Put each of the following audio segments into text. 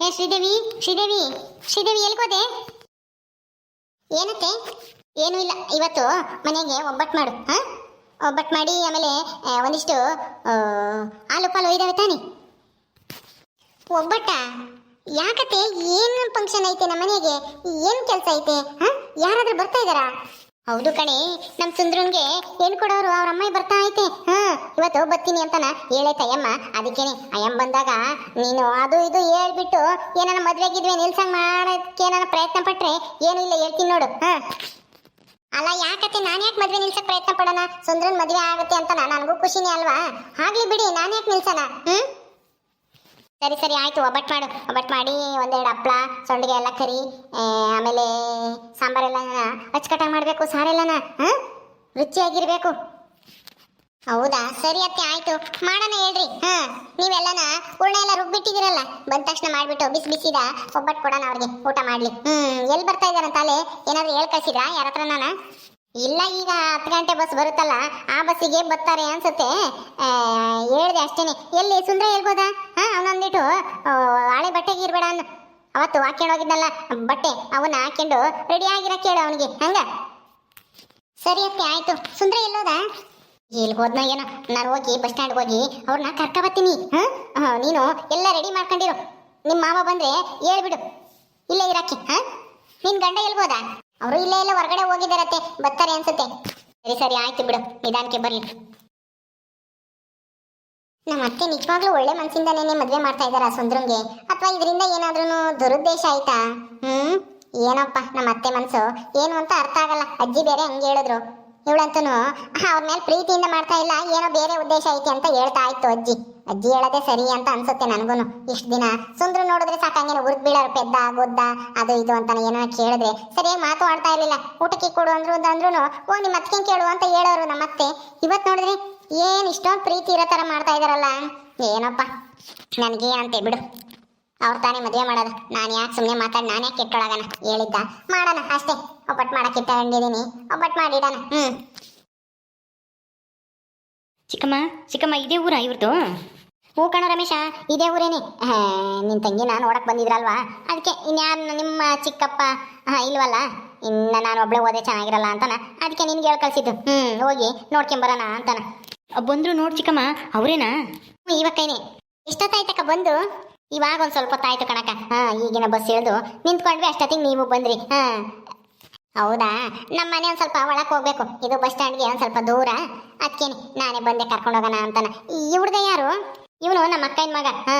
ಏ ಶ್ರೀದೇವಿ ಶ್ರೀದೇವಿ ಶ್ರೀದೇವಿ ಎಲ್ಗೋದೆ ಏನತ್ತೆ? ಏನೂ ಇಲ್ಲ. ಇವತ್ತು ಮನೆಗೆ ಒಬ್ಬಟ್ಟು ಮಾಡು ಹಾ? ಒಬ್ಬಟ್ಟು ಮಾಡಿ ಆಮೇಲೆ ಒಂದಿಷ್ಟು ಆ, ಪಾಲು ಇದಾವೆ ತಾನೆ? ಒಬ್ಬಟ್ಟ? ಯಾಕತ್ತೆ? ಏನು ಫಂಕ್ಷನ್ ಐತೆ ನಮ್ಮ ಮನೆಗೆ? ಏನು ಕೆಲಸ ಐತೆ? ಹಾ? ಯಾರಾದರೂ ಬರ್ತಾ ಇದಾರಾ ಹೌದು ಕಣೆ, ನಮ್ ಸುಂದ್ರಂಗೆ ಏನ್ ಕೊಡೋರು? ಅವ್ರ ಅಮ್ಮ ಬರ್ತಾ ಐತೆ. ಹಾ, ಇವತ್ತು ಬರ್ತೀನಿ ಅಂತಾನ ಹೇಳೈತ ಅಯ್ಯಮ್ಮ. ಅದಕ್ಕೇನೆ, ಅಯ್ಯಮ್ಮ ಬಂದಾಗ ನೀನು ಅದು ಇದು ಹೇಳ್ಬಿಟ್ಟು ಏನಾನ ಮದ್ವೆ ಗಿದ್ವೆ ನಿಲ್ಸಂಗ್ ಮಾಡೋದಕ್ಕೆ ಏನಾನ ಪ್ರಯತ್ನ ಪಟ್ರೆ? ಏನು ಇಲ್ಲ, ಹೇಳ್ತೀನಿ ನೋಡು. ಹಾ. ಅಲ್ಲ, ಯಾಕತ್ತೆ, ನಾನು ಯಾಕೆ ಮದ್ವೆ ನಿಲ್ಸಕ್ ಪ್ರಯತ್ನ ಪಡೋಣ? ಸುಂದ್ರನ್ ಮದ್ವೆ ಆಗುತ್ತೆ ಅಂತಾನ, ನನಗೂ ಖುಷಿನೇ ಅಲ್ವಾ? ಆಗ್ಲಿ ಬಿಡಿ, ನಾನು ಯಾಕೆ ನಿಲ್ಸಣ ಹ್ಮ್? ಸರಿ ಸರಿ, ಆಯ್ತು ಒಬ್ಬಟ್ಟು ಮಾಡು ಒಬ್ಬಟ್ಟು ಮಾಡಿ ಒಂದೆರಡು ಹಪ್ಳ, ಸೊಂಡಿಗೆ ಎಲ್ಲ ಕರಿ ಆಮೇಲೆ ಸಾಂಬಾರೆಲ್ಲ ಅಚ್ಚುಕಟ್ಟಾಗಿ ಮಾಡಬೇಕು, ಸಾರೆಲ್ಲನ, ಹಾಂ? ರುಚಿಯಾಗಿರಬೇಕು. ಹೌದಾ? ಸರಿ ಅತ್ತೆ, ಆಯ್ತು. ಮಾಡೋಣ ಹೇಳ್ರಿ, ಹಾ? ನೀವೆಲ್ಲನ ಹೂರ್ಣ ಎಲ್ಲ ರುಬ್ಬಿಟ್ಟಿದ್ದೀರಲ್ಲ, ಬಂದ ತಕ್ಷಣ ಮಾಡಿಬಿಟ್ಟು ಬಿಸಿ ಬಿಸಿದ ಒಬ್ಬಟ್ಟು ಕೊಡೋಣ ಅವ್ರಿಗೆ, ಊಟ ಮಾಡ್ಲಿ. ಹ್ಞೂ ಎಲ್ಲಿ ಬರ್ತಾ ಇದ್ದಾರಂತಾಲೆ ಏನಾದರೂ ಏನಾದ್ರು ಹೇಳ್ ಕಳ್ಸಿದ್ರಾ ಯಾರ ಹತ್ರ ನಾನು ಇಲ್ಲ, ಈಗ ಹತ್ತು ಗಂಟೆ ಬಸ್ ಬರುತ್ತಲ್ಲ, ಆ ಬಸ್ಸಿಗೆ ಬರ್ತಾರೆ ಅನ್ಸುತ್ತೆ. ಹೇಳಿದೆ ಅಷ್ಟೇನೆ. ಎಲ್ಲಿ, ಸುಂದ್ರ ಹೇಳ್ಬೋದಾ? ಹಾಂ ಅವನೊಂದಿಟ್ಟು ಹಳೆ ಬಟ್ಟೆಗೆ ಇರ್ಬೇಡ ಅನ್ನು. ಅವತ್ತು ಹಾಕ್ಕೊಂಡು ಹೋಗಿದ್ನಲ್ಲ? ಬಟ್ಟೆ ಅವನ್ನ ಹಾಕೊಂಡು ರೆಡಿ ಆಗಿರ ಕೇಳು ಅವನಿಗೆ ಹಂಗ? ಸರಿ ಅತ್ತೆ ಆಯ್ತು. ಸುಂದ್ರ ಎಲ್ಲೋದಾ? ಇಲ್ಲಿ ಹೋದ್ನ ಏನೋ? ನಾನು ಹೋಗಿ ಬಸ್ ಸ್ಟ್ಯಾಂಡ್ ಹೋಗಿ ಅವ್ರನ್ನ ಕರ್ಕ ಬರ್ತೀನಿ. ಹಾ, ನೀನು ಎಲ್ಲ ರೆಡಿ ಮಾಡ್ಕೊಂಡಿರು. ನಿಮ್ಮ ಮಾವ ಬಂದ್ರೆ ಹೇಳ್ಬಿಡು ಇಲ್ಲೇ ಇರಾಕಿ ಹಾ? ನಿನ್ ಗಂಡ ಎಲ್ಬೋದಾ ಅವರು ಇಲ್ಲೇ ಎಲ್ಲ ಹೊರಗಡೆ ಹೋಗಿದ್ದಾರತ್ತೆ ಬರ್ತಾರೆ ಅನ್ಸುತ್ತೆ. ಸರಿ ಸರಿ ಆಯ್ತು ಬಿಡು. ನಿಧಾನಕ್ಕೆ ಬರ್ಲಿ. ನಮ್ಮ ಅತ್ತೆ ನಿಜವಾಗ್ಲೂ ಒಳ್ಳೆ ಮನಸ್ಸಿಂದನೇ ಮದುವೆ ಮಾಡ್ತಾ ಇದಾರ ಸುಂದ್ರಂಗೆ? ಅಥವಾ ಇದರಿಂದ ಏನಾದ್ರೂ ದುರುದ್ದೇಶ ಆಯ್ತಾ? ಹ್ಮ್? ಏನಪ್ಪ, ನಮ್ಮ ಅತ್ತೆ ಮನಸ್ಸು ಏನು ಅಂತ ಅರ್ಥ ಆಗಲ್ಲ. ಅಜ್ಜಿ ಬೇರೆ ಹಂಗೆ ಹೇಳಿದ್ರು. ಇವಳಂತೂ ಅವ್ರ ಮೇಲೆ ಪ್ರೀತಿಯಿಂದ ಮಾಡ್ತಾ ಇಲ್ಲ, ಏನೋ ಬೇರೆ ಉದ್ದೇಶ ಐತಿ ಅಂತ ಹೇಳ್ತಾ ಇತ್ತು ಅಜ್ಜಿ. ಅಜ್ಜಿ ಹೇಳದೆ ಸರಿ ಅಂತ ಅನ್ಸುತ್ತೆ ನನಗೂ ಇಷ್ಟು ದಿನ ಸುಂದ್ರ ನೋಡಿದ್ರೆ ಸಾಕಂಗೇನು ಉರ್ದ್ ಬೀಳೋರು ಪೆದ್ದ, ಗೊದ್ದ, ಅದು ಇದು ಅಂತ ಏನೋ ಕೇಳಿದ್ರೆ ಸರಿಯಾಗಿ ಮಾತು ಆಡ್ತಾ ಇರಲಿಲ್ಲ. ಊಟಕ್ಕೆ ಕೊಡು ಅಂದ್ರು ಅಂದ್ರೂ ಓ ನಿಮ್ಮ ಅತ್ತಿಗೆ ಕೇಳು ಅಂತ ಹೇಳೋರು ನಮ್ಮ ಅತ್ತೆ ಇವತ್ತು ನೋಡಿದ್ರೆ ಏನ್ ಇಷ್ಟೊಂದು ಪ್ರೀತಿ ಇರೋ ಥರ ಮಾಡ್ತಾ ಇದಾರಲ್ಲ. ಏನಪ್ಪ ನನಗೆ ಅಂತೆ ಬಿಡು. ಅವ್ರು ತಾನೇ ಮದುವೆ ಮಾಡೋದು. ನಾನು ಯಾಕೆ ಸುಮ್ಮನೆ ಮಾತಾಡಿ ನಾನು ಯಾಕೆ ಕೆಟ್ಟೊಳಗನ ಹೇಳಿದ್ದ. ಮಾಡೋಣ ಅಷ್ಟೇ. ಒಬ್ಬಟ್ಟು ಮಾಡಕ್ಕೆ ಇಟ್ಕೊಂಡಿದ್ದೀನಿ ಒಬ್ಬಟ್ಟು ಮಾಡಿಡೋಣ. ಹ್ಞೂ ಚಿಕ್ಕಮ್ಮ ಚಿಕ್ಕಮ್ಮ ಇದೇ ಊರ ಇವ್ರದ್ದು ಹೂ ಕಣ ರಮೇಶ ಇದೇ ಊರೇನೆ. ನಿನ್ನ ತಂಗಿ ನಾನು ನೋಡಕ್ ಬಂದಿದ್ರಲ್ವಾ? ಅದಕ್ಕೆ ಇನ್ಯಾರು ನಿಮ್ಮ ಚಿಕ್ಕಪ್ಪ ಹಾ ಇಲ್ವಲ್ಲ? ಇನ್ನ ನಾನು ಒಬ್ಳೆ ಓದೆ ಚೆನ್ನಾಗಿರಲ್ಲ ಅಂತಾನ? ಅದಕ್ಕೆ ನಿನ್ಗೆ ಹೇಳಿ ಕಳಿಸಿದ್ದು. ಹ್ಮ್ ಹೋಗಿ ನೋಡ್ಕೊಂಬರೋಣ ಅಂತಾನ. ಬಂದ್ರು ನೋಡ್ ಚಿಕ್ಕಮ್ಮ ಅವರೇನಾ? ಇವಾಗ ಕೈನೆ. ಎಷ್ಟೊತ್ತಾಯ್ತಕ್ಕ ಬಂದು? ಇವಾಗ ಒಂದ್ ಸ್ವಲ್ಪ ಹೊತ್ತಾಯ್ತು ಕಣಕ ಹಾ, ಈಗಿನ ಬಸ್ ಇಳಿದು ನಿಂತ್ಕೊಂಡ್ವಿ ಅಷ್ಟೊತ್ತಿಗೆ ನೀವು ಬಂದ್ರಿ. ಹಾ. ಹೌದಾ? ನಮ್ಮ ಮನೆ ಒಂದ್ ಸ್ವಲ್ಪ ಒಳಕ್ ಹೋಗ್ಬೇಕು. ಇದು ಬಸ್ ಸ್ಟ್ಯಾಂಡ್ಗೆ ಒಂದ್ ಸ್ವಲ್ಪ ದೂರ. ಅದಕ್ಕೇನೆ ನಾನೇ ಬಂದೆ ಕರ್ಕೊಂಡು ಹೋಗೋಣ ಅಂತಾನ. ಈ ಹುಡುಗ ಯಾರು? ಇವನು ನಮ್ಮ ಅಕ್ಕನ ಮಗ. ಹಾ.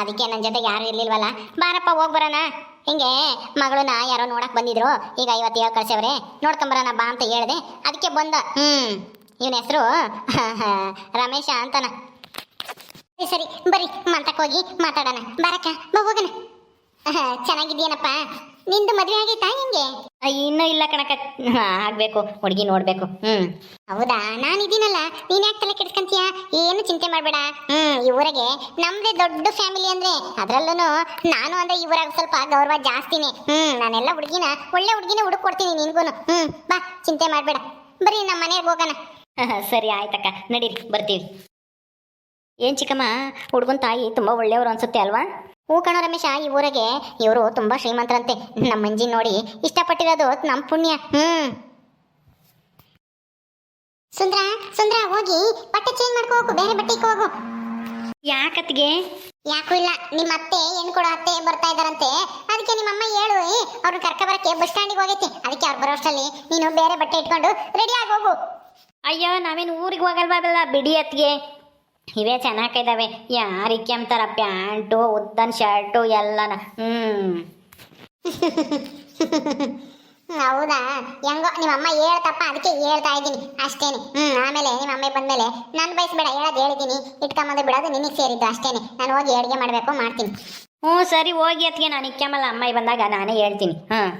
ಅದಕ್ಕೆ ನನ್ನ ಜೊತೆ ಯಾರು ಇರ್ಲಿಲ್ವಲ್ಲ? ಬಾರಪ್ಪ, ಹೋಗ್ ಬರೋಣ. ಹಿಂಗೆ ಮಗಳನ್ನ ಯಾರೋ ನೋಡಕ್ ಬಂದಿದ್ರು. ಈಗ ಐವತ್ತು ಹೇಳಿ ಕಳ್ಸವ್ರೆ. ನೋಡ್ಕೊಂಬರೋಣ ಬಾ ಅಂತ ಹೇಳ್ದೆ. ಅದಕ್ಕೆ ಬಂದ. ಹ್ಮ್. ಇವನ ಹೆಸರು? ರಮೇಶ ಅಂತಾನ. ಸರಿ ಬರ್ರಿ. ಮಂತಕ್ಕೆ ಹೋಗಿ ಮಾತಾಡೋಣ. ಬಾರಕ್ಕ ಬಾ ಹೋಗೋಣ. ಚೆನ್ನಾಗಿದ್ಯೇನಪ್ಪ ನಿಂದು ಮದ್ವೆ ಆಗೈತಾ ಹೆಂಗೆ? ಇನ್ನೂ ಇಲ್ಲ ಕಣಕ ಆಗ್ಬೇಕು. ಹುಡುಗಿ ನೋಡ್ಬೇಕು. ಹ್ಮ್. ಹೌದಾ? ನಾನಿದ್ದೀನಲ್ಲ. ನೀನ್ ಯಾಕೆ ತಲೆ ಕೆಡ್ಸ್ಕೊಂತೀಯ? ಏನು ಚಿಂತೆ ಮಾಡಬೇಡ. ಹ್ಮ್ ಈ ಊರಿಗೆ ನಮ್ದೇ ದೊಡ್ಡ ಫ್ಯಾಮಿಲಿ ಅಂದ್ರೆ ಅದ್ರಲ್ಲೂ ನಾನು ಅಂದ್ರೆ ಈ ಊರಾಗ ಸ್ವಲ್ಪ ಗೌರವ ಜಾಸ್ತಿನೇ. ಹ್ಮ್ ನಾನೆಲ್ಲ ಹುಡುಗಿನ ಒಳ್ಳೆ ಹುಡುಗಿನ ಹುಡುಕ್ ಕೊಡ್ತೀನಿ ನಿನ್ಗೂನು. ಹ್ಮ್ ಬಾ ಚಿಂತೆ ಮಾಡಬೇಡ. ಬರೀ ನಮ್ಮ ಮನೆಗೆ ಹೋಗೋಣ. ಸರಿ ಆಯ್ತಕ್ಕ. ನಡೀರಿ ಬರ್ತೀವಿ. ಏನ್ ಚಿಕ್ಕಮ್ಮ ಹುಡುಗನ ತಾಯಿ ತುಂಬಾ ಒಳ್ಳೆಯವರು ಅನ್ಸುತ್ತೆ ಅಲ್ವಾ? ಹೂ ಕಣ ರಮೇಶ ಈ ಊರಿಗೆ ಇವರು ತುಂಬಾ ಶ್ರೀಮಂತರಂತೆ. ನಮ್ಮ ಮಂಜಿ ನೋಡಿ ಇಷ್ಟಪಟ್ಟಿರೋದು ನಮ್ ಪುಣ್ಯ. ಹ್ಮ್ ಸುಂದ್ರ ಸುಂದ್ರ ಹೋಗಿ. ಬಟ್ಟೆ ಚೇಂಜ್ ಮಾಡ್ಕೋ ಹೋಗು. ಬೇರೆ ಬಟ್ಟೆ ಹೋಗು. ಯಾಕತ್ಗೆ ಯಾಕೂ ಇಲ್ಲ. ನಿಮ್ಮ ಅತ್ತೆ ಹೆಣ್ಣು ಕೊಡೋ ಅತ್ತೆ ಬರ್ತಾ ಇದಾರಂತೆ ಅದಕ್ಕೆ ನಿಮ್ಮ ಅಮ್ಮ ಹೇಳು ಅವ್ರು ಕರ್ಕ ಬರಕ್ಕೆ ಬಸ್ ಸ್ಟ್ಯಾಂಡಿಗೆ ಹೋಗೈತಿ. ಅದಕ್ಕೆ ಅವ್ರು ಬರೋಷ್ಟರಲ್ಲಿ ನೀನು ಬೇರೆ ಬಟ್ಟೆ ಇಟ್ಕೊಂಡು ರೆಡಿ ಆಗಿ ಹೋಗು. ಅಯ್ಯೋ ನಾವೇನು ಊರಿಗೆ ಹೋಗಲ್ವಾಗಲ್ಲ ಬಿಡಿ ಅತ್ಗೆ ಇವೇ ಚೆನ್ನಾಗಿದ್ದಾವೆ ಯಾರು ಅಂತಾರ ಪ್ಯಾಂಟು ಉದ್ದನ್ ಶರ್ಟು ಎಲ್ಲನ. ಹ್ಮ್. ಹೌದಾ? ಹೆಂಗೋ ನಿಮ್ಮಮ್ಮ ಹೇಳ್ತಪ್ಪ ಅದಕ್ಕೆ ಹೇಳ್ತಾ ಇದ್ದೀನಿ. ಅಷ್ಟೇನೆ. ಹ್ಞೂ ಆಮೇಲೆ ನಿಮ್ಮ ಬಂದಮೇಲೆ ಬಂದ್ಮೇಲೆ ನಾನು ಬಯಸ್ಬೇಡ ಹೇಳೋದು ಹೇಳಿದ್ದೀನಿ ಇಟ್ಕೊಂಬಂದು ಬಿಡೋದು ನಿನಗೆ ಸೇರಿದ್ದು ಅಷ್ಟೇನೆ. ನಾನು ಹೋಗಿ ಅಡುಗೆ ಮಾಡಬೇಕು ಮಾಡ್ತೀನಿ. ಹ್ಞೂ ಸರಿ ಹೋಗಿ ಅತ್ಗೆ ನಾನು ಇಕ್ಕಮ್ಮಲ್ಲ ಅಮ್ಮಾಯಿ ಬಂದಾಗ ನಾನೇ ಹೇಳ್ತೀನಿ. ಹಾಂ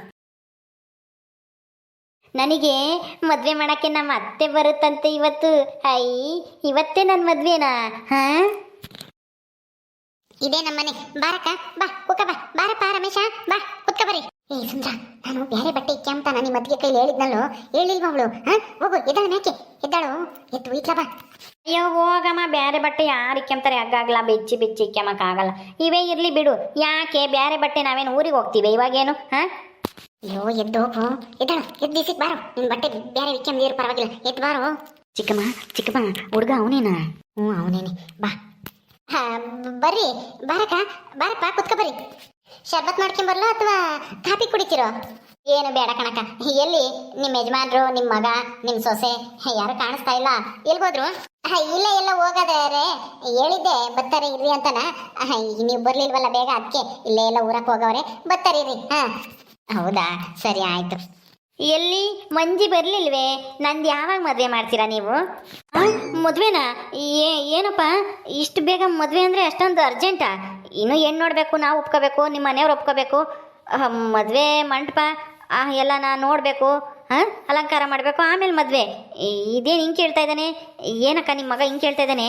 ನನಗೆ ಮದುವೆ ಮಾಡೋಕ್ಕೆ ನಮ್ಮ ಅತ್ತೆ ಬರುತ್ತಂತೆ ಇವತ್ತು. ಅಯ್ಯ ಇವತ್ತೇ ನನ್ನ ಮದುವೆನಾ? ಹಾಂ? ಇದೇ ನಮ್ಮನೆ. ಬಾರಕ್ಕ ಬಾ ಕುಕ್ಕ ಬಾ. ಬಾರಪ್ಪ ರಮೇಶ ಬಾ ಕುತ್ಕ ಬರ್ರಿ. ಏ ಸುಂದ್ರ ನಾನು ಬೇರೆ ಬಟ್ಟೆ ಇಕ್ಕೆ ಅಂತ ನಾನು ಅತ್ತಿಗೆ ಕೈಲಿ ಹೇಳಿದ್ನಲ್ಲೋ? ಹೇಳಿಲ್ವ ಅವಳು? ಹಾ? ಹೋಗು ಎದ್ದಾಳು ಮೇಕೆ. ಎದ್ದಾಳು. ಎದ್ದು ಇಟ್ಲ ಬಾ. ಅಯ್ಯೋ ಹೋಗಮ್ಮ ಬೇರೆ ಬಟ್ಟೆ ಯಾರು ಇಕ್ಕೆಂತಾರೆ ಹಗ್ಗಾಗ್ಲ ಬೆಚ್ಚಿ ಬೆಚ್ಚಿ ಇಕ್ಕೆಮ್ಮಕ್ಕಾಗಲ್ಲ ಇವೇ ಇರ್ಲಿ ಬಿಡು. ಯಾಕೆ? ಬೇರೆ ಬಟ್ಟೆ ನಾವೇನು ಊರಿಗೆ ಹೋಗ್ತೀವಿ? ಇವಾಗೇನು? ಹಾ? ಅಯ್ಯೋ, ಎದ್ದು ಹೋಗು. ಎದ್ದಾಳು, ಎದ್ದು ಬೀಸಿಕ್ ಬಾರೋ. ನಿನ್ ಬಟ್ಟೆ ಬೇರೆ ವಿಕ್ಕೆಂದಿರು ಪರವಾಗಿಲ್ಲ. ಎದ್ದು ಬಾರೋ. ಚಿಕ್ಕಮ್ಮ ಚಿಕ್ಕಮ್ಮ, ಹುಡುಗ ಅವನೇನಾ? ಹ್ಞೂ, ಅವನೇನೆ. ಬಾ. ಬರ್ರಿ. ಬಾರಕ ಬಾರಪ್ಪ, ಕುತ್ಕ ಬರ್ರಿ. ಶರ್ಬತ್ ಮಾಡ್ಕೊಂಬರ್ಲೋ ಅಥವಾ ಕಾಫಿ ಕುಡಿತೀರೋ? ಏನು ಬೇಡ ಕಣಕ ಎಲ್ಲಿ? ನಿಮ್ಮ ಯಜಮಾನ್ರು ನಿಮ್ಮ ಮಗ ನಿಮ್ಮ ಸೊಸೆ, ಯಾರು ಕಾಣಿಸ್ತಾ ಇಲ್ಲ. ಎಲ್ಗೋದ್ರು? ಇಲ್ಲ ಎಲ್ಲ ಹೋಗದಾರೆ. ಹೇಳಿದ್ದೆ, ಬರ್ತಾರೆ, ಇರ್ರಿ ಅಂತನ. ನೀವು ಬರ್ಲಿಲ್ವಲ್ಲ ಬೇಗ ಅದಕ್ಕೆ ಇಲ್ಲೇ ಎಲ್ಲ ಊರಕ್ಕೆ ಹೋಗವ್ರೆ. ಬರ್ತಾರೆ, ಇರ್ರಿ. ಹಾ. ಹೌದಾ? ಸರಿ ಆಯ್ತು. ಎಲ್ಲಿ? ಮಂಜಿ ಬರ್ಲಿಲ್ವೇ? ನಂದು ಯಾವಾಗ ಮದುವೆ ಮಾಡ್ತೀರಾ ನೀವು? ಮದುವೆನಾ? ಏನಪ್ಪ? ಇಷ್ಟು ಬೇಗ ಮದುವೆ ಅಂದರೆ ಅಷ್ಟೊಂದು ಅರ್ಜೆಂಟಾ? ಇನ್ನೂ ಏನು ನೋಡಬೇಕು, ನಾವು ಒಪ್ಕೋಬೇಕು ನಿಮ್ಮ ಮನೆಯವ್ರು ಒಪ್ಕೋಬೇಕು. ಮದುವೆ ಮಂಟಪ ಎಲ್ಲ ನಾನು ನೋಡಬೇಕು. ಹಾಂ ಅಲಂಕಾರ ಮಾಡಬೇಕು, ಆಮೇಲೆ ಮದುವೆ. ಇದೇನು ಹಿಂಗೆ ಕೇಳ್ತಾ ಇದ್ದಾನೆ? ಏನಕ್ಕ ನಿಮ್ಮ ಮಗ ಹಿಂಗೆ ಕೇಳ್ತಾ ಇದ್ದಾನೆ?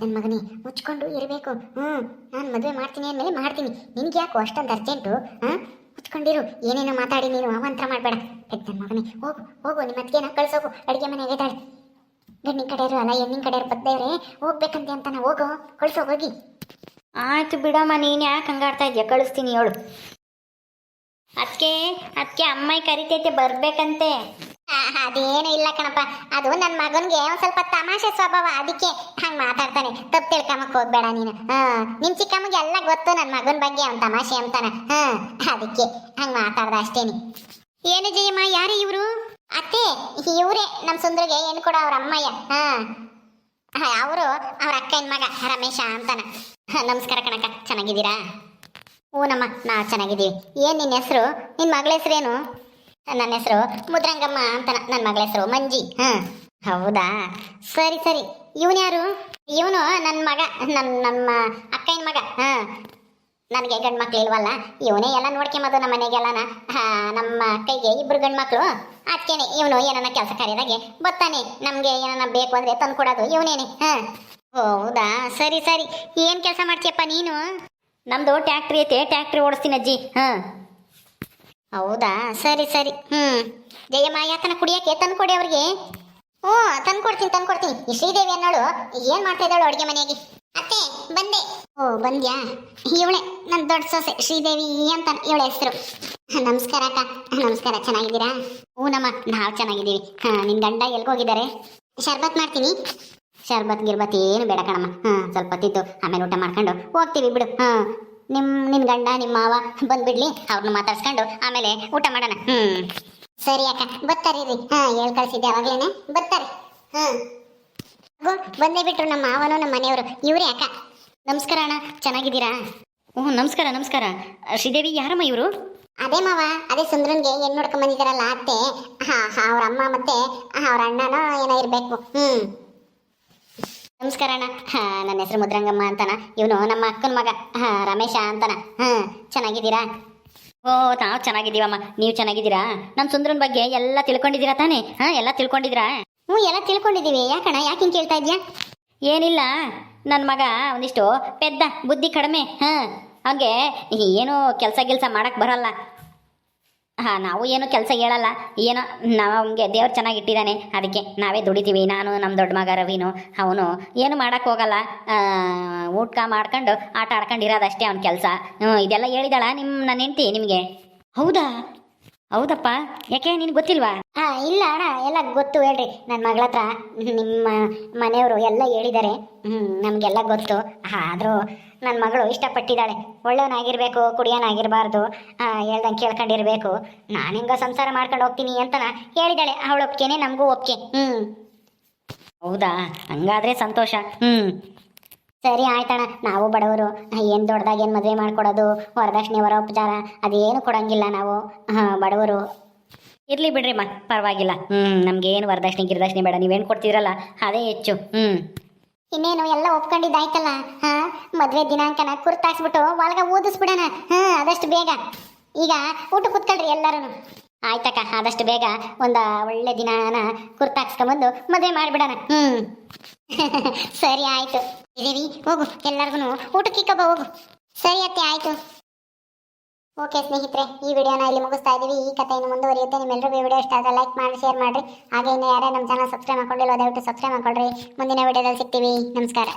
ನನ್ನ ಮಗನೇ, ಮುಚ್ಕೊಂಡು ಇರಬೇಕು. ಹ್ಞೂ ನಾನು ಮದುವೆ ಮಾಡ್ತೀನಿ ಅಂದಮೇಲೆ ಮಾಡ್ತೀನಿ. ನಿನ್ಗೆ ಯಾಕೋ ಅಷ್ಟೊಂದು ಅರ್ಜೆಂಟು? ಹಾಂ ಮುಚ್ಕೊಂಡಿರು ಏನೇನೋ ಮಾತಾಡಿ ನೀನು, ಅವಂತರ ಮಾಡಬೇಡ. ನನ್ನ ಮಗನೇ. ಹೋಗು ಹೋಗು ನಿಮ್ಮ ಅತ್ತಿಗೆನ ಕಳ್ಸೋಗು ಅಡುಗೆ ಮನೆಗೆ ಇದ್ದಾಳೆ ಗಂಡಿನ ಕಡೆಯರು ಅಲ್ಲ, ಹೆಣ್ಣಿನ ಕಡೆಯವ್ರು ಬದ್ದೇವ್ರೆ ಹೋಗ್ಬೇಕಂತೆ ಅಂತಾನೆ ಹೋಗು. ಹೋಗಿ ಆಯ್ತು ಬಿಡಮ್ಮ, ನೀನು ಯಾಕೆ ಹಂಗಾಡ್ತಾ ಇದೆಯಾ? ಕಳಿಸ್ತೀನಿ, ಹೇಳು. ಅದಕ್ಕೆ ಅದಕ್ಕೆ ಅಮ್ಮಾಯಿ ಕರಿತೈತೆ, ಬರ್ಬೇಕಂತೆ. ಅದೇನು ಇಲ್ಲ ಕಣಪ್ಪ. ಅದು ನನ್ನ ಮಗನಿಗೆ ಒಂದು ಸ್ವಲ್ಪ ತಮಾಷೆ ಸ್ವಭಾವ, ಅದಕ್ಕೆ ಹಂಗೆ ಮಾತಾಡ್ತಾನೆ. ತಪ್ಪು ತಿಳ್ಕಮಕ್ ಹೋಗ್ಬೇಡ ನೀನು. ಹಾ ನಿಮ್ಮ ಚಿಕ್ಕಮ್ಮಗೆ ಎಲ್ಲ ಗೊತ್ತು ನನ್ನ ಮಗನ ಬಗ್ಗೆ, ಅವ್ನ ತಮಾಷೆ ಅಂತಾನ. ಹಾ, ಅದಕ್ಕೆ ಹಂಗೆ ಮಾತಾಡ್ದ ಅಷ್ಟೇನಿ. ಏನು ಜಯಮ್ಮ, ಯಾರು ಇವರು? ಅತ್ತೆ, ಇವರೇ ನಮ್ಮ ಸುಂದ್ರಿಗೆ, ಏನು ಕೂಡ ಅವ್ರ ಅಮ್ಮಯ್ಯ. ಹಾ ಅವರು ಅವ್ರ ಅಕ್ಕನ ಮಗ, ರಮೇಶ ಅಂತಾನ. ನಮಸ್ಕಾರ ಕಣಕ್ಕ, ಚೆನ್ನಾಗಿದ್ದೀರಾ? ಹ್ಞೂ ನಮ್ಮ ನಾವು ಚೆನ್ನಾಗಿದ್ದೀವಿ. ಏನು ನಿನ್ನ ಹೆಸರು? ನಿನ್ನ ಮಗಳ ಹೆಸರೇನು? ನನ್ನ ಹೆಸರು ಮುದ್ರಂಗಮ್ಮ ಅಂತ ನನ್ನ ಮಗಳ ಹೆಸರು ಮಂಜಿ. ಹಾ. ಹೌದಾ? ಸರಿ ಸರಿ. ಇವನು ಯಾರು? ಇವನು ನನ್ನ ಮಗ ನನ್ನ ನಮ್ಮ ಅಕ್ಕನ ಮಗ. ಹಾ. ನನಗೆ ಗಂಡು ಮಕ್ಳು ಇಲ್ವಲ್ಲ? ಇವನೇ ಎಲ್ಲ ನೋಡ್ಕೊಂಬೋದು ನಮ್ಮ ಮನೆಗೆಲ್ಲನ. ಹಾ, ನಮ್ಮ ಕೈಗೆ ಇಬ್ಬರು ಗಂಡು ಮಕ್ಕಳು ಅದಕ್ಕೇನೆ ಇವನು ಏನನ್ನ ಕೆಲಸ ಕಾರ್ಯದಾಗೆ ಬರ್ತಾನೆ ನಮಗೆ ಏನನ್ನ ಬೇಕು ಅಂದ್ರೆ ತಂದು ಕೊಡೋದು ಇವನೇನೆ. ಹಾ. ಹೌದಾ? ಸರಿ ಸರಿ. ಏನು ಕೆಲಸ ಮಾಡ್ತೀಯಪ್ಪ ನೀನು? ನಮ್ಮದು ಟ್ಯಾಕ್ಟ್ರಿ ಐತೆ ಟ್ಯಾಕ್ಟ್ರಿ ಓಡಿಸ್ತೀನಿ ಅಜ್ಜಿ. ಹಾಂ. ಹೌದಾ? ಸರಿ ಸರಿ. ಹ್ಮ್. ಜಯಮ್ಮ ಯಾಕನ ಕುಡಿಯಕ್ಕೆ ತಂದು ಕೊಡಿ ಅವ್ರಿಗೆ. ಹ್ಞೂ ತಂದು ಕೊಡ್ತೀನಿ ತಂದು ಕೊಡ್ತೀನಿ ಶ್ರೀದೇವಿ ಅನ್ನೋಳು ಏನ್ ಮಾಡ್ತಾ ಇದ್ದಾಳು ಅಡುಗೆ ಮನೆಗೆ ಅತ್ತೆ, ಬಂದೆ. ಓ, ಬಂದ್ಯಾ? ಇವಳೆ ನನ್ನ ದೊಡ್ಡ ಸೊಸೆ, ಶ್ರೀದೇವಿ ಅಂತ ಇವಳ ಹೆಸರು. ನಮಸ್ಕಾರ ಅಕ್ಕ. ನಮಸ್ಕಾರ, ಚೆನ್ನಾಗಿದ್ದೀರಾ? ಹ್ಞೂ ನಮ್ಮ, ನಾವು ಚೆನ್ನಾಗಿದ್ದೀವಿ. ಹಾ, ನಿನ್ ಗಂಡ ಎಲ್ಗೋಗಿದ್ದಾರೆ ಶರ್ಬತ್ ಮಾಡ್ತೀನಿ. ಶರ್ಬತ್, ಗಿರ್ಬತ್ ಏನು ಬೇಡ ಕಣಮ್ಮ. ಹಾ, ಸ್ವಲ್ಪ ತಿದ್ದು ಆಮೇಲೆ ಊಟ ಮಾಡ್ಕೊಂಡು ಹೋಗ್ತೀವಿ, ಬಿಡು. ಹಾ. ನಿಮ್ ನಿನ್ ಗಂಡ ನಿಮ್ಮ ಮಾವ ಬಂದ್ಬಿಡ್ಲಿ ಅವ್ರನ್ನ ಮಾತಾಡ್ಸ್ಕೊಂಡು ಆಮೇಲೆ ಊಟ ಮಾಡೋಣ. ಹ್ಮ್. ಸರಿ ಅಕ್ಕ ಬರ್ತಾರೆ ರೀ ಹಾ ಹೇಳ್ ಕಳ್ಸಿದ್ದೆ ಅವಾಗ್ಲೇನೆ. ಬರ್ತಾರೆ. ಹಾ. ಬಂದೇ ಬಿಟ್ರು ನಮ್ಮ ಮಾವನು ನಮ್ಮ ಮನೆಯವರು. ಇವ್ರೇ ಅಕ್ಕ. ನಮಸ್ಕಾರ ಅಣ್ಣ ಚೆನ್ನಾಗಿದ್ದೀರಾ? ಓಹ್ ನಮಸ್ಕಾರ ನಮಸ್ಕಾರ. ಶ್ರೀದೇವಿ ಯಾರಮ್ಮ ಇವರು? ಅದೇ ಮಾವ ಅದೇ ಸುಂದ್ರನ್ಗೆ ಹೆಣ್ಣು ನೋಡ್ಕೊಂಡ್ ಬಂದಿದ್ದಾರಲ್ಲ ಅತ್ತೆ. ಹಾ ಅವ್ರ ಅಮ್ಮ ಮತ್ತೆ ಅವ್ರ ಅಣ್ಣನೋ ಏನೋ ಇರ್ಬೇಕು. ಹ್ಮ್. ನಮಸ್ಕಾರ ಅಣ್ಣ. ಹಾ ನನ್ನ ಹೆಸರು ಮುದ್ರಂಗಮ್ಮ ಅಂತಾನ. ಇವನು ನಮ್ಮ ಅಕ್ಕನ ಮಗ. ಹಾ ರಮೇಶ ಅಂತಾನ. ಹಾ ಚೆನ್ನಾಗಿದ್ದೀರಾ? ಓ ನಾವು ಚೆನ್ನಾಗಿದ್ದೀವಮ್ಮ. ನೀವು ಚೆನ್ನಾಗಿದ್ದೀರಾ? ನಮ್ಮ ಸುಂದರನ ಬಗ್ಗೆ ಎಲ್ಲ ತಿಳ್ಕೊಂಡಿದ್ದೀರಾ ತಾನೇ? ಹಾಂ ಎಲ್ಲ ತಿಳ್ಕೊಂಡಿದ್ದೀರಾ? ಹ್ಞೂ ಎಲ್ಲ ತಿಳ್ಕೊಂಡಿದ್ದೀವಿ. ಯಾಕಣ್ಣ? ಯಾಕೆ ಹಿಂಗೆ ಕೇಳ್ತಾ ಇದ್ಯಾ ಏನಿಲ್ಲ. ನನ್ನ ಮಗ ಒಂದಿಷ್ಟು ಪೆದ್ದ ಬುದ್ಧಿ ಕಡಿಮೆ. ಹಾಂ ಹಾಗೆ ಏನು ಕೆಲಸ ಗಿಲ್ಸ ಮಾಡಕ್ಕೆ ಬರಲ್ಲ. ಹಾಂ ನಾವು ಏನು ಕೆಲಸ ಹೇಳಲ್ಲ. ಏನೋ ನಮಗೆ ದೇವ್ರು ಚೆನ್ನಾಗಿಟ್ಟಿದ್ದಾನೆ ಅದಕ್ಕೆ ನಾವೇ ದುಡಿತೀವಿ. ನಾನು ನಮ್ಮ ದೊಡ್ಡ ಮಗ ರವಿನು, ಅವನು ಏನು ಮಾಡಕ್ಕೆ ಹೋಗಲ್ಲ. ಊಟಕ ಊಟ ಮಾಡ್ಕೊಂಡು ಆಟ ಆಡ್ಕೊಂಡು ಇರೋದಷ್ಟೇ ಅವ್ನ ಕೆಲಸ. ಇದೆಲ್ಲ ಹೇಳಿದಾಳ ನಿಮ್ಮ ನನ್ನ ಹೆಂಡ್ತಿ ನಿಮಗೆ? ಹೌದಾ? ಹೌದಪ್ಪ. ಯಾಕೆ ನಿನ್ಗೆ ಗೊತ್ತಿಲ್ವಾ? ಹಾ ಇಲ್ಲ ಅಣ್ಣ ಎಲ್ಲ ಗೊತ್ತು ಹೇಳ್ರಿ. ನನ್ನ ಮಗಳ ಹತ್ರ ನಿಮ್ಮ ಮನೆಯವರು ಎಲ್ಲ ಹೇಳಿದ್ದಾರೆ. ಹ್ಮ್ ನಮಗೆಲ್ಲ ಗೊತ್ತು. ಆದರೂ ನನ್ನ ಮಗಳು ಇಷ್ಟಪಟ್ಟಿದ್ದಾಳೆ. ಒಳ್ಳೆಯವನಾಗಿರ್ಬೇಕು ಕುಡಿಯೋನಾಗಿರಬಾರ್ದು ಹೇಳ್ದಂಗೆ ಕೇಳ್ಕೊಂಡಿರ್ಬೇಕು. ನಾನು ಹೆಂಗೋ ಸಂಸಾರ ಮಾಡ್ಕೊಂಡು ಹೋಗ್ತೀನಿ ಅಂತನ ಹೇಳಿದಾಳೆ ಅವಳ ಒಪ್ಕೆನೆ ನಮಗೂ ಒಪ್ಕೆ ಹ್ಮ್. ಹೌದಾ? ಹಂಗಾದ್ರೆ ಸಂತೋಷ. ಹ್ಞೂ ಸರಿ ಆಯ್ತಣ್ಣ ನಾವು ಬಡವರು ಏನು ದೊಡ್ಡದಾಗಿ ಏನು ಮದುವೆ ಮಾಡ್ಕೊಡೋದು ವರದಕ್ಷಿಣೆ ವರ ಉಪಚಾರ ಅದೇನು ಕೊಡಂಗಿಲ್ಲ ನಾವು. ಹಾಂ ಬಡವರು. ಇರ್ಲಿ ಬಿಡ್ರಿ ಮ ಪರವಾಗಿಲ್ಲ. ಹ್ಞೂ ನಮ್ಗೆ ಏನು ವರದಕ್ಷಿಣೆ ಗಿರದಕ್ಷಿಣೆ ಬೇಡ ನೀವೇನು ಕೊಡ್ತೀರಲ್ಲ ಅದೇ ಹೆಚ್ಚು. ಹ್ಞೂ ಇನ್ನೇನು ಎಲ್ಲ ಒಪ್ಕೊಂಡಿದ್ದಾಯ್ತಲ್ಲ? ಹಾಂ ಮದುವೆ ದಿನಾಂಕನ ಕುರ್ತಾಕ್ಸ್ಬಿಟ್ಟು ಒಳಗ ಓದಿಸ್ಬಿಡೋಣ. ಹಾಂ ಆದಷ್ಟು ಬೇಗ. ಈಗ ಊಟ ಕೂತ್ಕೊಳ್ರಿ ಎಲ್ಲರೂ ಆಯ್ತಕ್ಕ ಆದಷ್ಟು ಬೇಗ ಒಂದು ಒಳ್ಳೆ ದಿನಾನ ಕುರ್ತಾಕ್ಸ್ಕೊಂಬಂದು ಮದುವೆ ಮಾಡಿಬಿಡೋಣ. ಹ್ಞೂ ಸರಿ ಆಯ್ತು. ಇದೇವಿ ಹೋಗು ಎಲ್ಲರಿಗೂ ಊಟಕ್ಕೆ ಹೋಗು. ಸರಿ ಅತ್ತೆ, ಆಯ್ತು. ಓಕೆ ಸ್ನೇಹಿತರೆ, ಈ ವಿಡಿಯೋನ ಇಲ್ಲಿ ಮುಗಿಸ್ತಾ ಇದ್ದೀವಿ. ಈ ಕಥೆಯನ್ನು ಮುಂದುವರಿಯುತ್ತೆ. ನಿಮ್ಮೆಲ್ಲರೂ ಈ ವಿಡಿಯೋ ಇಷ್ಟ ಆದರೆ ಲೈಕ್ ಮಾಡಿ ಶೇರ್ ಮಾಡಿರಿ. ಹಾಗೆ ಇನ್ನು ಯಾರೇ ನಮ್ಮ ಚಾನಲ್ ಸಬ್ಸ್ಕ್ರೈಬ್ ಮಾಡ್ಕೊಂಡಿಲ್ಲ ದಯವಿಟ್ಟು ಸಬ್ಸ್ಕ್ರೈಬ್ ಮಾಡ್ಕೊಳ್ರಿ. ಮುಂದಿನ ವಿಡಿಯೋದಲ್ಲಿ ಸಿಗ್ತೀವಿ. ನಮಸ್ಕಾರ.